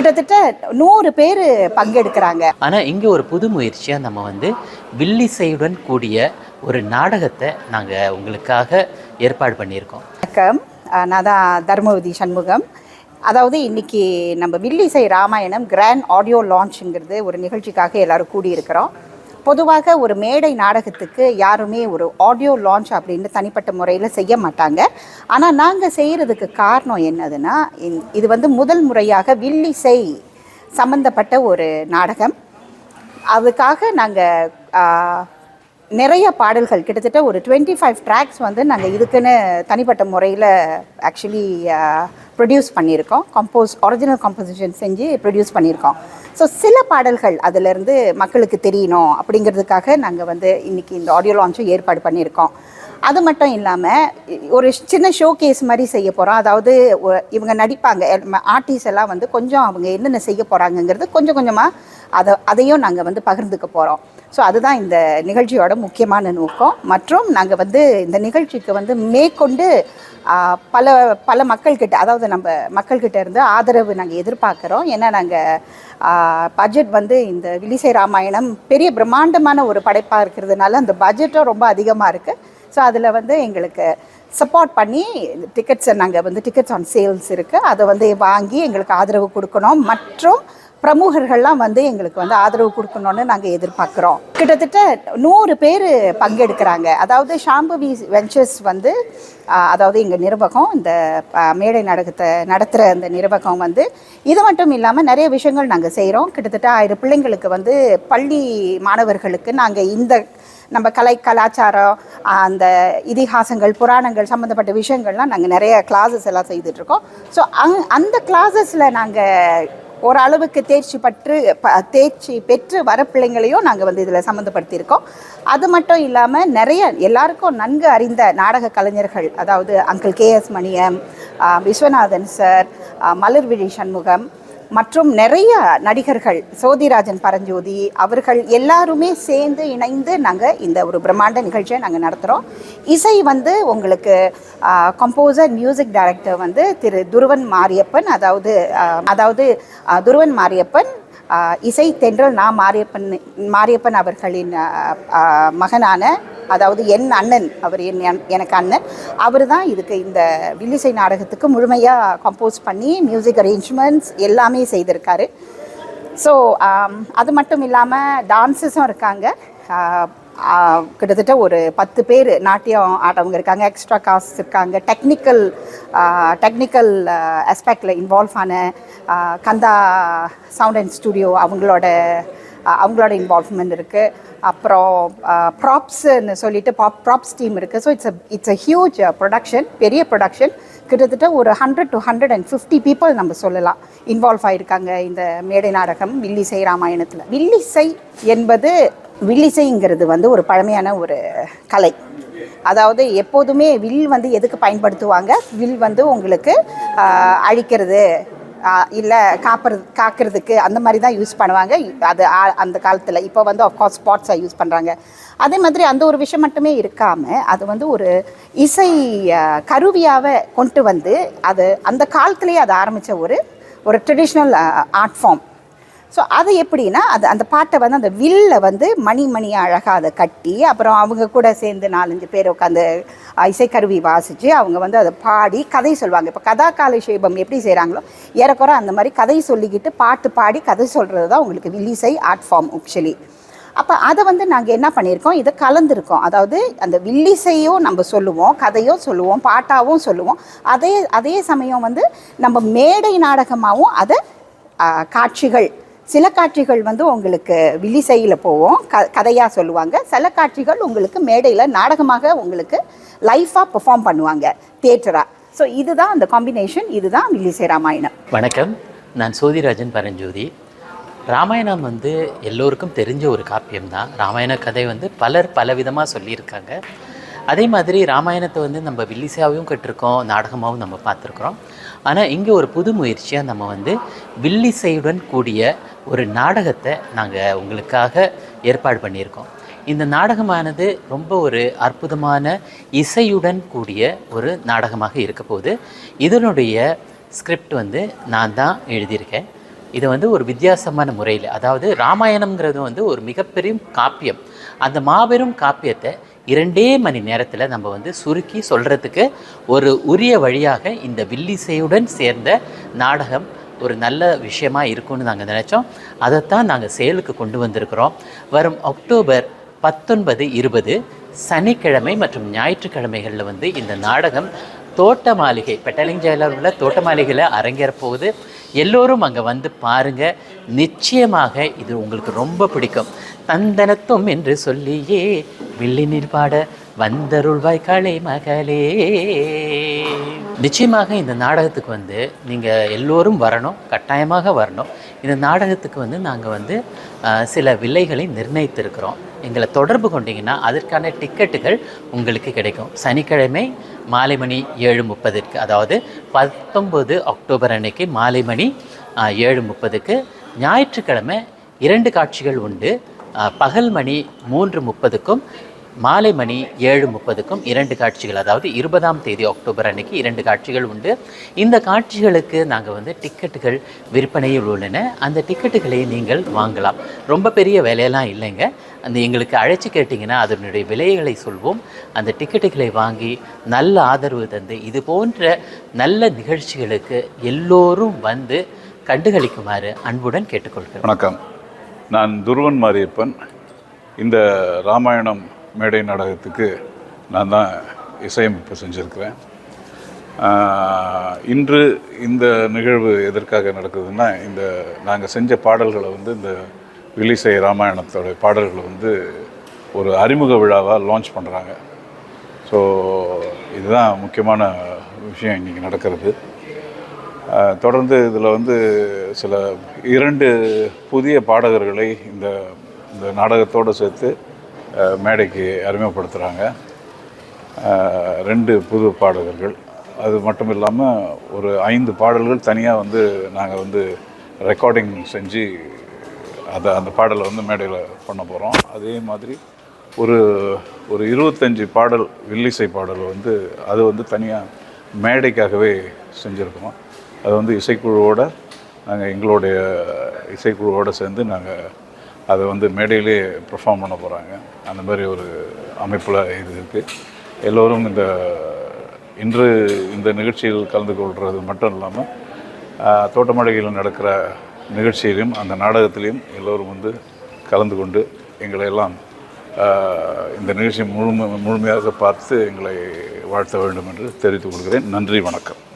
கிட்டத்தட்ட நூறு பேர் பங்கெடுக்கிறாங்க. ஆனால் இங்கே ஒரு புது முயற்சியாக நம்ம வந்து வில்லிசையுடன் கூடிய ஒரு நாடகத்தை நாங்கள் உங்களுக்காக ஏற்பாடு பண்ணியிருக்கோம். வணக்கம். நான் தான் தர்மவதி சண்முகம். அதாவது இன்னைக்கு நம்ம வில்லிசை ராமாயணம் கிராண்ட் ஆடியோ லான்ச்சுங்கிறது ஒரு நிகழ்ச்சிக்காக எல்லாரும் கூடியிருக்கிறோம். பொதுவாக ஒரு மேடை நாடகத்துக்கு யாருமே ஒரு ஆடியோ லான்ச் அப்படின்னு தனிப்பட்ட முறையில் செய்ய மாட்டாங்க. ஆனால் நாங்கள் செய்கிறதுக்கு காரணம் என்னதுன்னா இது வந்து முதல் முறையாக வில்லிசை சம்பந்தப்பட்ட ஒரு நாடகம். அதுக்காக நாங்கள் நிறைய பாடல்கள் கிட்டத்தட்ட ஒரு டுவெண்ட்டி ஃபைவ் ட்ராக்ஸ் வந்து நாங்கள் இதுக்குன்னு தனிப்பட்ட முறையில் ஆக்சுவலி ப்ரொடியூஸ் பண்ணியிருக்கோம். கம்போஸ் ஒரிஜினல் கம்போசிஷன் செஞ்சு ப்ரொடியூஸ் பண்ணியிருக்கோம். ஸோ சில பாடல்கள் அதிலிருந்து மக்களுக்கு தெரியணும் அப்படிங்கிறதுக்காக நாங்கள் வந்து இன்றைக்கி இந்த ஆடியோ லான்ச்சும் ஏற்பாடு பண்ணியிருக்கோம். அது மட்டும் இல்லாமல் ஒரு சின்ன ஷோ கேஸ் மாதிரி செய்ய போகிறோம் அதாவது இவங்க நடிப்பாங்க. ஆர்டிஸ்ட் எல்லாம் வந்து கொஞ்சம் அவங்க என்னென்ன செய்ய போகிறாங்கங்கிறது கொஞ்சம் கொஞ்சமாக அதை அதையும் நாங்கள் வந்து பகிர்ந்துக்க போகிறோம் ஸோ அதுதான் இந்த நிகழ்ச்சியோட முக்கியமான நோக்கம். மற்றும் நாங்கள் வந்து இந்த நிகழ்ச்சிக்கு வந்து மேற்கொண்டு பல பல மக்கள்கிட்ட அதாவது நம்ம மக்கள்கிட்ட இருந்து ஆதரவு நாங்கள் எதிர்பார்க்குறோம். ஏன்னா நாங்கள் பட்ஜெட் வந்து இந்த விலிசை ராமாயணம் பெரிய பிரம்மாண்டமான ஒரு படைப்பாக இருக்கிறதுனால அந்த பட்ஜெட்டும் ரொம்ப அதிகமாக இருக்குது ஸோ அதில் வந்து எங்களுக்கு சப்போர்ட் பண்ணி டிக்கெட்ஸை நாங்கள் வந்து டிக்கெட்ஸ் ஆன் சேல்ஸ் இருக்குது அதை வந்து வாங்கி எங்களுக்கு ஆதரவு கொடுக்கணும். மற்றும் பிரமுகர்கள்லாம் வந்து எங்களுக்கு வந்து ஆதரவு கொடுக்கணும்னு நாங்கள் எதிர்பார்க்குறோம். கிட்டத்தட்ட நூறு பேர் பங்கெடுக்கிறாங்க. அதாவது ஷாம்பவி வெஞ்சர்ஸ் வந்து அதாவது எங்கள் நிர்வாகம் இந்த மேடை நாடகத்தை நடத்துகிற அந்த நிர்வாகம் வந்து இது மட்டும் இல்லாமல் நிறைய விஷயங்கள் நாங்கள் செய்கிறோம் கிட்டத்தட்ட ஆயிரம் பிள்ளைங்களுக்கு வந்து பள்ளி மாணவர்களுக்கு நாங்கள் இந்த நம்ம கலை கலாச்சாரம் அந்த இதிகாசங்கள் புராணங்கள் சம்மந்தப்பட்ட விஷயங்கள்லாம் நாங்கள் நிறைய கிளாஸஸ் எல்லாம் செய்துட்ருக்கோம் ஸோ அங் அந்த கிளாஸஸில் நாங்கள் ஓரளவுக்கு தேர்ச்சி பற்று ப தேர்ச்சி பெற்று வர பிள்ளைங்களையும் நாங்கள் வந்து இதில் சம்மந்தப்படுத்தியிருக்கோம் அது மட்டும் இல்லாமல் நிறைய எல்லாருக்கும் நன்கு அறிந்த நாடக கலைஞர்கள் அதாவது uncle K S Maniam Viswanathan sir Malar Malarvizhi Shanmugam மற்றும் நிறைய நடிகர்கள் சோதிராஜன் பரஞ்சோதி அவர்கள் எல்லாருமே சேர்ந்து இணைந்து நாங்கள் இந்த ஒரு பிரம்மாண்ட நிகழ்ச்சியை நாங்கள் நடத்துகிறோம் இசை வந்து உங்களுக்கு கம்போசர் மியூசிக் டைரக்டர் வந்து திரு துருவன் மாரியப்பன் அதாவது அதாவது துருவன் மாரியப்பன் இசை தென்றல் நான் மாரியப்பன் மாரியப்பன் அவர்களின் மகனான அதாவது என் அண்ணன் அவர் என் என்- எனக்கு அண்ணன். அவர் தான் இதுக்கு இந்த வில்லிசை நாடகத்துக்கு முழுமையாக கம்போஸ் பண்ணி மியூசிக் அரேஞ்ச்மெண்ட்ஸ் எல்லாமே செய்திருக்காரு. ஸோ அது மட்டும் இல்லாமல் டான்ஸஸும் இருக்காங்க. கிட்டத்தட்ட ஒரு பத்து பேர் நாட்டியம் ஆடவங்க இருக்காங்க எக்ஸ்ட்ரா காஸ்ட் இருக்காங்க. டெக்னிக்கல் டெக்னிக்கல் ஆஸ்பெக்டில் இன்வால்வ் ஆன கந்தா சவுண்ட் அண்ட் ஸ்டுடியோ அவங்களோட அவங்களோட இன்வால்வ்மெண்ட் இருக்குது அப்புறம் ப்ராப்ஸ்ன்னு சொல்லிட்டு பாப் ப்ராப்ஸ் டீம் இருக்குது so it's it's a huge production பெரிய ப்ரொடக்ஷன் கிட்டத்தட்ட ஒரு hundred to hundred and fifty people நம்ம சொல்லலாம். இன்வால்வ் ஆகியிருக்காங்க இந்த மேடை நாடகம் வில்லிசை ராமாயணத்தில். வில்லிசை என்பது வில்லிசைங்கிறது வந்து ஒரு பழமையான ஒரு கலை. அதாவது எப்போதுமே வில் வந்து எதுக்கு பயன்படுத்துவாங்க? வில் வந்து உங்களுக்கு அழிக்கிறது. இல்லை காப்பறது காக்கிறதுக்கு அந்த மாதிரி தான் யூஸ் பண்ணுவாங்க. அது அந்த காலத்தில். இப்போ வந்து அஃப்கோர்ஸ் ஸ்பாட்ஸாக யூஸ் பண்ணுறாங்க அதே மாதிரி அந்த ஒரு விஷயம் மட்டுமே இருக்காமல் அது வந்து ஒரு இசை கருவியாகவே கொண்டு வந்து அது அந்த காலத்திலேயே அது ஆரம்பித்த ஒரு ஒரு ட்ரெடிஷ்னல் ஆர்ட் ஃபார்ம் ஸோ அது எப்படின்னா அது அந்த பாட்டை வந்து அந்த வில்ல வந்து மணி மணியாக அழகாக அதை கட்டி அப்புறம் அவங்க கூட சேர்ந்து நாலஞ்சு பேர் உட்காந்து இசைக்கருவி வாசித்து அவங்க வந்து அதை பாடி கதை சொல்லுவாங்க. இப்போ கதா காலக்ஷேபம் எப்படி செய்கிறாங்களோ ஏறக்குறை அந்த மாதிரி கதை சொல்லிக்கிட்டு பாட்டு பாடி கதை சொல்கிறது தான் உங்களுக்கு வில்லிசை ஆர்ட் ஃபார்ம் ஆக்சுவலி. அப்போ அதை வந்து நாங்கள் என்ன பண்ணியிருக்கோம் இதை கலந்துருக்கோம். அதாவது அந்த வில்லிசையும் நம்ம சொல்லுவோம் கதையும் சொல்லுவோம் பாட்டாகவும் சொல்லுவோம். அதே அதே சமயம் வந்து நம்ம மேடை நாடகமாகவும் அதை காட்சிகள் சில காட்சிகள் வந்து உங்களுக்கு வில்லிசையில் போவோம் க கதையாக சொல்லுவாங்க. சில காட்சிகள் உங்களுக்கு மேடையில் நாடகமாக உங்களுக்கு லைஃபாக பெர்ஃபார்ம் பண்ணுவாங்க. தியேட்டராக ஸோ இதுதான் அந்த காம்பினேஷன் இதுதான் வில்லிசை ராமாயணம். வணக்கம். நான் சோதிராஜன் பரஞ்சோதி. ராமாயணம் வந்து எல்லோருக்கும் தெரிஞ்ச ஒரு காப்பியம் தான் ராமாயண கதை வந்து பலர் பலவிதமாக சொல்லியிருக்காங்க. அதே மாதிரி ராமாயணத்தை வந்து நம்ம வில்லிசையாகவும் கட்டிருக்கோம். நாடகமாகவும் நம்ம பார்த்துருக்குறோம். ஆனால் இங்கே ஒரு புது முயற்சியாக நம்ம வந்து வில்லிசையுடன் கூடிய ஒரு நாடகத்தை நாங்கள் உங்களுக்காக ஏற்பாடு பண்ணியிருக்கோம். இந்த நாடகமானது ரொம்ப ஒரு அற்புதமான இசையுடன் கூடிய ஒரு நாடகமாக இருக்க போகுது. இதனுடைய ஸ்கிரிப்ட் வந்து நான் தான் எழுதியிருக்கேன். இது வந்து ஒரு வித்தியாசமான முறையில் அதாவது ராமாயணம்ங்கிறது வந்து ஒரு மிகப்பெரிய காப்பியம். அந்த மாபெரும் காப்பியத்தை இரண்டே மணி நேரத்தில் நம்ம வந்து சுருக்கி சொல்கிறதுக்கு ஒரு உரிய வழியாக இந்த வில்லிசையுடன் சேர்ந்த நாடகம் ஒரு நல்ல விஷயமா இருக்கும்னு நாங்கள் நினச்சோம். அதைத்தான் நாங்கள் செயலுக்கு கொண்டு வந்திருக்கிறோம். வரும் அக்டோபர் பத்தொன்பது இருபது சனிக்கிழமை மற்றும் ஞாயிற்றுக்கிழமைகளில் வந்து இந்த நாடகம் தோட்ட மாளிகை பெட்டலிங் ஜெயலர் உள்ள தோட்ட மாளிகையில் அரங்கேற போகுது. எல்லோரும் அங்கே வந்து பாருங்கள் நிச்சயமாக இது உங்களுக்கு ரொம்ப பிடிக்கும். தந்தனத்தும் என்று சொல்லியே வில்லினில் பாட வந்தருள்வாய் கலை மகளே நிச்சயமாக இந்த நாடகத்துக்கு வந்து நீங்கள் எல்லோரும் வரணும் கட்டாயமாக வரணும். இந்த நாடகத்துக்கு வந்து நாங்கள் வந்து சில விலைகளை நிர்ணயித்திருக்கிறோம். எங்களை தொடர்பு கொண்டீங்கன்னா அதற்கான டிக்கெட்டுகள் உங்களுக்கு கிடைக்கும். சனிக்கிழமை மாலை மணி ஏழு முப்பதுக்கு அதாவது பத்தொம்பது அக்டோபர் அன்னைக்கு மாலை மணி ஏழு முப்பதுக்கு ஞாயிற்றுக்கிழமை இரண்டு காட்சிகள் உண்டு. பகல் மணி மூன்று முப்பதுக்கும் மாலை மணி ஏழு முப்பதுக்கும் இரண்டு காட்சிகள் அதாவது இருபதாம் தேதி அக்டோபர் அன்னைக்கு இரண்டு காட்சிகள் உண்டு. இந்த காட்சிகளுக்கு நாங்கள் வந்து டிக்கெட்டுகள் விற்பனையில் உள்ளன. அந்த டிக்கெட்டுகளை நீங்கள் வாங்கலாம். ரொம்ப பெரிய விலையெல்லாம் இல்லைங்க. அந்த எங்களுக்கு அழைச்சி கேட்டிங்கன்னா அதனுடைய விலைகளை சொல்வோம். அந்த டிக்கெட்டுகளை வாங்கி நல்ல ஆதரவு தந்து இது போன்ற நல்ல நிகழ்ச்சிகளுக்கு எல்லோரும் வந்து கண்டுகளிக்குமாறு அன்புடன் கேட்டுக்கொள்கிறேன் வணக்கம். நான் துருவன் மாரியப்பன். இந்த ராமாயணம் மேடை நாடகத்துக்கு நான் தான் இசையமைப்பு செஞ்சுருக்கிறேன். இன்று இந்த நிகழ்வு எதற்காக நடக்குதுன்னா இந்த நாங்கள் செஞ்ச பாடல்களை வந்து இந்த வில்லிசை ராமாயணத்தோடைய பாடல்களை வந்து ஒரு அறிமுக விழாவாக லான்ச் பண்ணுறாங்க ஸோ இதுதான் முக்கியமான விஷயம் இன்றைக்கி நடக்கிறது. தொடர்ந்து இதில் வந்து சில இரண்டு புதிய பாடகர்களை இந்த இந்த நாடகத்தோடு சேர்த்து மேடைக்கு அறிமுகப்படுத்துகிறாங்க ரெண்டு புது பாடகர்கள் அது மட்டும் இல்லாமல் ஒரு ஐந்து பாடல்கள் தனியாக வந்து நாங்கள் வந்து ரெக்கார்டிங் செஞ்சு அதை அந்த பாடலை வந்து மேடையில் பண்ண போகிறோம் அதே மாதிரி ஒரு ஒரு இருபத்தஞ்சி பாடல் வில்லிசை பாடல் வந்து அது வந்து தனியாக மேடைக்காகவே செஞ்சுருக்கோம். அது வந்து இசைக்குழுவோட நாங்கள் எங்களுடைய இசைக்குழுவோடு சேர்ந்து நாங்கள் அதை வந்து மேடையிலே பெர்ஃபார்ம் பண்ண போகிறாங்க அந்த மாதிரி ஒரு அமைப்பில் இது இருக்குது எல்லோரும் இந்த இன்று இந்த நிகழ்ச்சியில் கலந்து கொள்வது மட்டும் இல்லாமல் ஆஹ், தோட்டமாளிகையில் நடக்கிற நிகழ்ச்சியிலையும் அந்த நாடகத்திலையும் எல்லோரும் வந்து கலந்து கொண்டு எங்களை எல்லாம் இந்த நிகழ்ச்சி முழுமை முழுமையாக பார்த்து எங்களை வாழ்த்த வேண்டும் என்று தெரிவித்துக் கொள்கிறேன். நன்றி வணக்கம்.